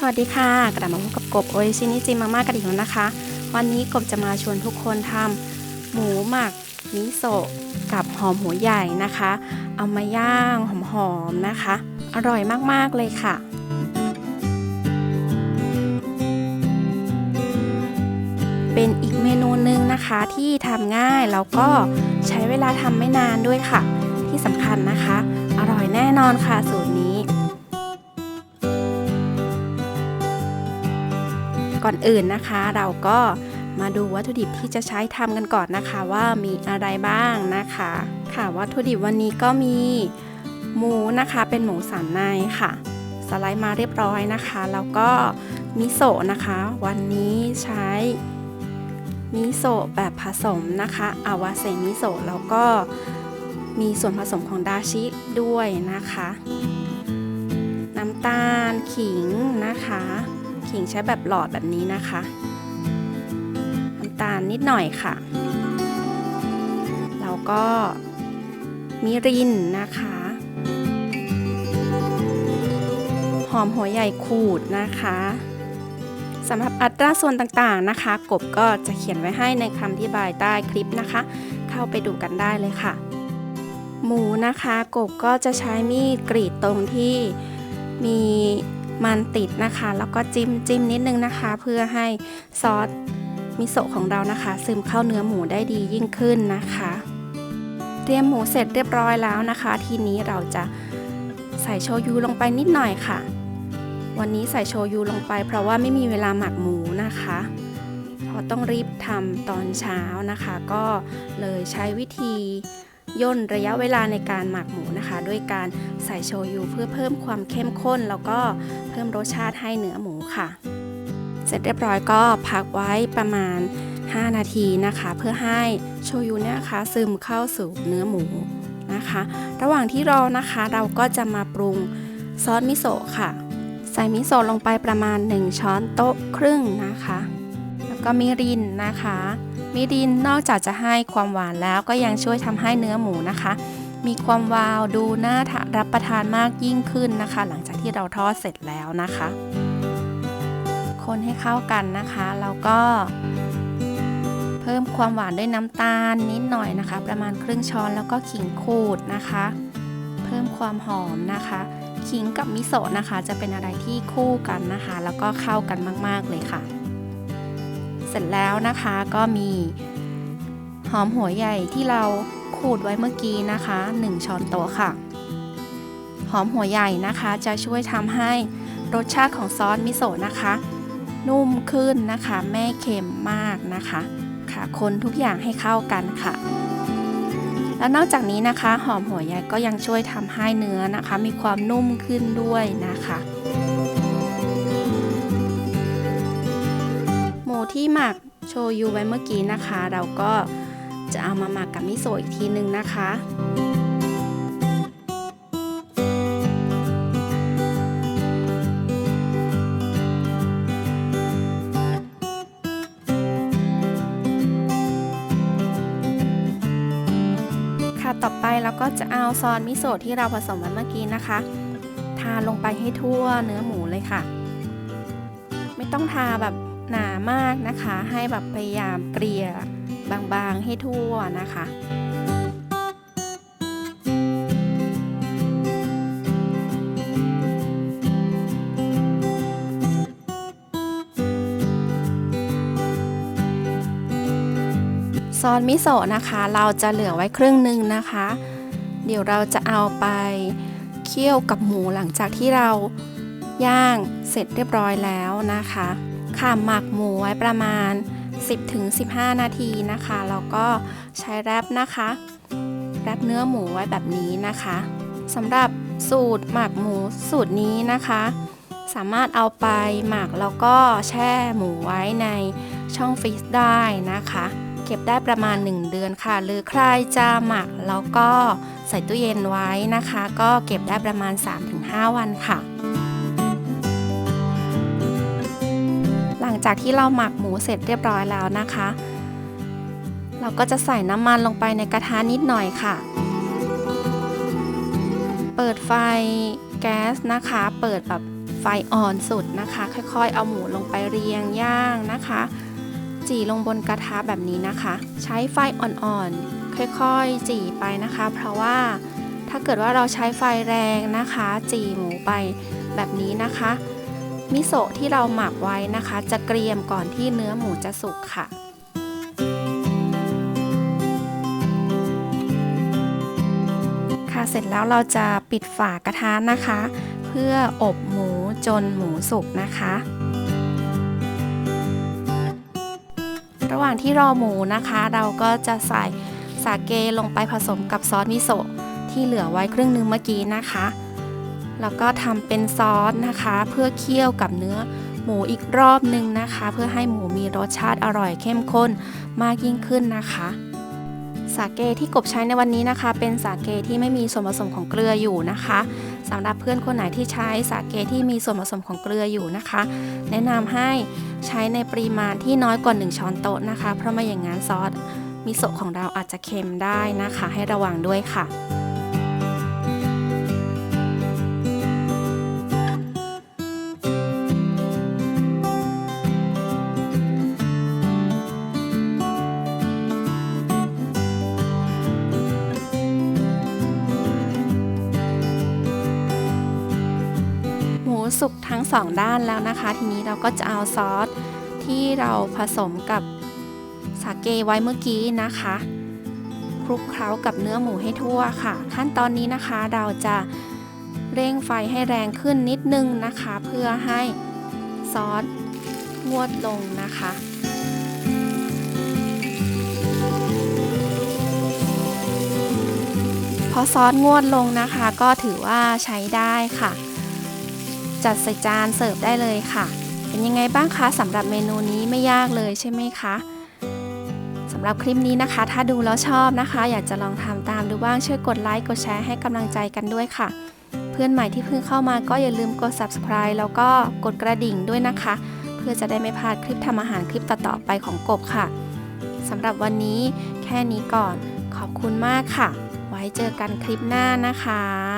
สวัสดีค่ะกลับมาพบกับกบโออิชินิจิมาม่ากันอีกแล้วนะคะ วันนี้กบจะมาชวนทุกคนทำหมูหมักมิโซะกับหอมหัวใหญ่นะคะ เอามาย่างหอมๆนะคะ อร่อยมากๆเลยค่ะเป็นอีกเมนูหนึ่งนะคะที่ทำง่ายแล้วก็ใช้เวลาทำไม่นานด้วยค่ะ ที่สำคัญนะคะ อร่อยแน่นอนค่ะสูตร ก่อนอื่นนะคะ เราก็มาดูวัตถุดิบที่จะใช้ทำกันก่อนนะคะว่ามีอะไรบ้างนะคะ ค่ะวัตถุดิบวันนี้ก็มีหมูนะคะเป็นหมูสันในค่ะ สไลด์มาเรียบร้อยนะคะแล้วก็มิโซะนะคะ วันนี้ใช้มิโซะแบบผสมนะคะอาวาเซมิโซะแล้วก็มีส่วนผสมของดาชิด้วยนะคะ น้ำตาลขิงนะคะ ขิงใช้แบบหลอดแบบนี้นะคะน้ำตาลนิดหน่อยค่ะ แล้วก็มิรินนะคะ หอมหัวใหญ่ขูดนะคะสำหรับอัตราส่วนต่างๆนะคะ กบก็จะเขียนไว้ให้ในคำอธิบายใต้คลิปนะคะ เข้าไปดูกันได้เลยค่ะ หมูนะคะ กบก็จะใช้มีดกรีดตรงที่มี มันติดนะคะ แล้วก็จิ้มจิ้มนิดนึงนะคะ เพื่อให้ซอสมิโซะของเรานะคะ ซึมเข้าเนื้อหมูได้ดียิ่งขึ้นนะคะ เตรียมหมูเสร็จเรียบร้อยแล้วนะคะ ทีนี้เราจะใส่โชยุลงไปนิดหน่อยค่ะ วันนี้ใส่โชยุลงไป เพราะว่าไม่มีเวลาหมักหมูนะคะเพราะต้องรีบทำตอนเช้านะคะ ก็เลยใช้วิธี ย่นระยะเวลาในการหมักหมูนะคะ ด้วยการใส่โชยุเพื่อเพิ่มความเข้มข้น แล้วก็เพิ่มรสชาติให้เนื้อหมูค่ะ เสร็จเรียบร้อยก็พักไว้ประมาณ 5 นาทีนะคะ เพื่อให้โชยุเนี่ยนะคะซึมเข้าสู่เนื้อหมูนะคะ ระหว่างที่รอนะคะเราก็จะมาปรุงซอสมิโซะค่ะ ใส่มิโซะลงไปประมาณ 1 ช้อนโต๊ะครึ่งนะคะ แล้วก็มิรินนะคะ มิรินนอกจากจะให้ความหวานแล้วก็ยังช่วยทำให้เนื้อหมูนะคะ มีความวาวดูน่ารับประทานมากยิ่งขึ้นนะคะ หลังจากที่เราทอดเสร็จแล้วนะคะ คนให้เข้ากันนะคะแล้วก็เพิ่มความหวานด้วยน้ำตาลนิดหน่อยนะคะ ประมาณครึ่งช้อนแล้วก็ขิงขูดนะคะ เพิ่มความหอมนะคะขิงกับมิโซะนะคะ จะเป็นอะไรที่คู่กันนะคะ แล้วก็เข้ากันมาก ๆ เลยค่ะ ร็จแล้วนะคะก็มีหอมหัวใหญ่ที่เราขูดไว้เมื่อกี้นะคะ 1 ช้อนโต๊ะค่ะ หอมหัวใหญ่นะคะจะช่วยทำให้รสชาติของซอสมิโซะนะคะ นุ่มขึ้นนะคะไม่เค็มมากนะคะค่ะคนทุกอย่างให้เข้ากันค่ะ แล้วนอกจากนี้นะคะ หอมหัวใหญ่ก็ยังช่วยทำให้เนื้อนะคะ มีความนุ่มขึ้นด้วยนะคะ ที่หมักโชยุไว้เมื่อกี้นะคะ เราก็จะเอามาหมักกับมิโซะอีกทีนึงนะคะค่ะต่อไปเราก็จะเอาซอสมิโซะที่เราผสมไว้เมื่อกี้นะคะ ทาลงไปให้ทั่วเนื้อหมูเลยค่ะ ไม่ต้องทาแบบ หนามากนะคะ ให้แบบพยายามเกลี่ยบางๆให้ทั่วนะคะซอสมิโซะนะคะ เราจะเหลือไว้ครึ่งหนึ่งนะคะ เดี๋ยวเราจะเอาไปเคี่ยวกับหมูหลังจากที่เราย่างเสร็จเรียบร้อยแล้วนะคะ ค่ะหมักหมูไว้ประมาณ 10-15 นาทีนะคะแล้วก็ใช้แรปนะคะแรปเนื้อหมูไว้แบบนี้นะคะสำหรับสูตรหมักหมูสูตรนี้นะคะ สามารถเอาไปหมักแล้วก็แช่หมูไว้ในช่องฟรีซได้นะคะ เก็บได้ประมาณ 1 เดือนค่ะ หรือใครจะหมักแล้วก็ใส่ตู้เย็นไว้นะคะ ก็เก็บได้ประมาณ 3-5 วันค่ะ งจากที่เราหมักหมูเสร็จเรียบร้อยแล้วนะคะ เราก็จะใส่น้ำมันลงไปในกระทะนิดหน่อยค่ะ เปิดไฟแก๊สนะคะ เปิดแบบไฟฟอ่อนสุดนะคะ ค่อยๆ เอาหมูลงไปเรียงย่างนะคะ จี่ลงบนกระทะแบบนี้นะคะ ใช้ไฟอ่อนๆ ค่อยๆ จี่ไปนะคะ เพราะว่าถ้าเกิดว่าเราใช้ไฟแรงนะคะ จี่หมูไปแบบนี้นะคะ มิโซะที่เราหมักไว้นะคะ จะเกรียมก่อนที่เนื้อหมูจะสุกค่ะค่ะเสร็จแล้วเราจะปิดฝากระทะนะคะ เพื่ออบหมูจนหมูสุกนะคะ ระหว่างที่รอหมูนะคะ เราก็จะใส่สาเกลงไปผสมกับซอสมิโซะที่เหลือไว้ครึ่งนึงเมื่อกี้นะคะ แล้วก็ทำเป็นซอสนะคะ เพื่อเคี่ยวกับเนื้อหมูอีกรอบนึงนะคะ เพื่อให้หมูมีรสชาติอร่อยเข้มข้นมากยิ่งขึ้นนะคะสาเกที่กบใช้ในวันนี้นะคะ เป็นสาเกที่ไม่มีส่วนผสมของเกลืออยู่นะคะสำหรับเพื่อนคนไหนที่ใช้สาเกที่มีส่วนผสมของเกลืออยู่นะคะ แนะนำให้ใช้ในปริมาณที่น้อยกว่า 1 ช้อนโต๊ะนะคะ เพราะไม่อย่างนั้นซอสมิโซะของเราอาจจะเค็มได้นะคะ ให้ระวังด้วยค่ะ สุกทั้งสองด้านแล้วนะคะ ทีนี้เราก็จะเอาซอสที่เราผสมกับสาเกไว้เมื่อกี้นะคะคลุกเคล้ากับเนื้อหมูให้ทั่วค่ะ ขั้นตอนนี้นะคะเราจะเร่งไฟให้แรงขึ้นนิดนึงนะคะ เพื่อให้ซอสงวดลงนะคะพอซอสงวดลงนะคะ ก็ถือว่าใช้ได้ค่ะ จัดใส่จานเสิร์ฟได้เลยค่ะ เป็นยังไงบ้างคะสำหรับเมนูนี้ไม่ยากเลยใช่ไหมคะสำหรับคลิปนี้นะคะ ถ้าดูแล้วชอบนะคะ อยากจะลองทำตามดูบ้างช่วยกดไลค์กดแชร์ให้กำลังใจกันด้วยค่ะ เพื่อนใหม่ที่เพิ่งเข้ามาก็อย่าลืมกด subscribe แล้วก็กดกระดิ่งด้วยนะคะ เพื่อจะได้ไม่พลาดคลิปทำอาหารคลิปต่อๆไปของกบค่ะสำหรับวันนี้แค่นี้ก่อน ขอบคุณมากค่ะ ไว้เจอกันคลิปหน้านะคะ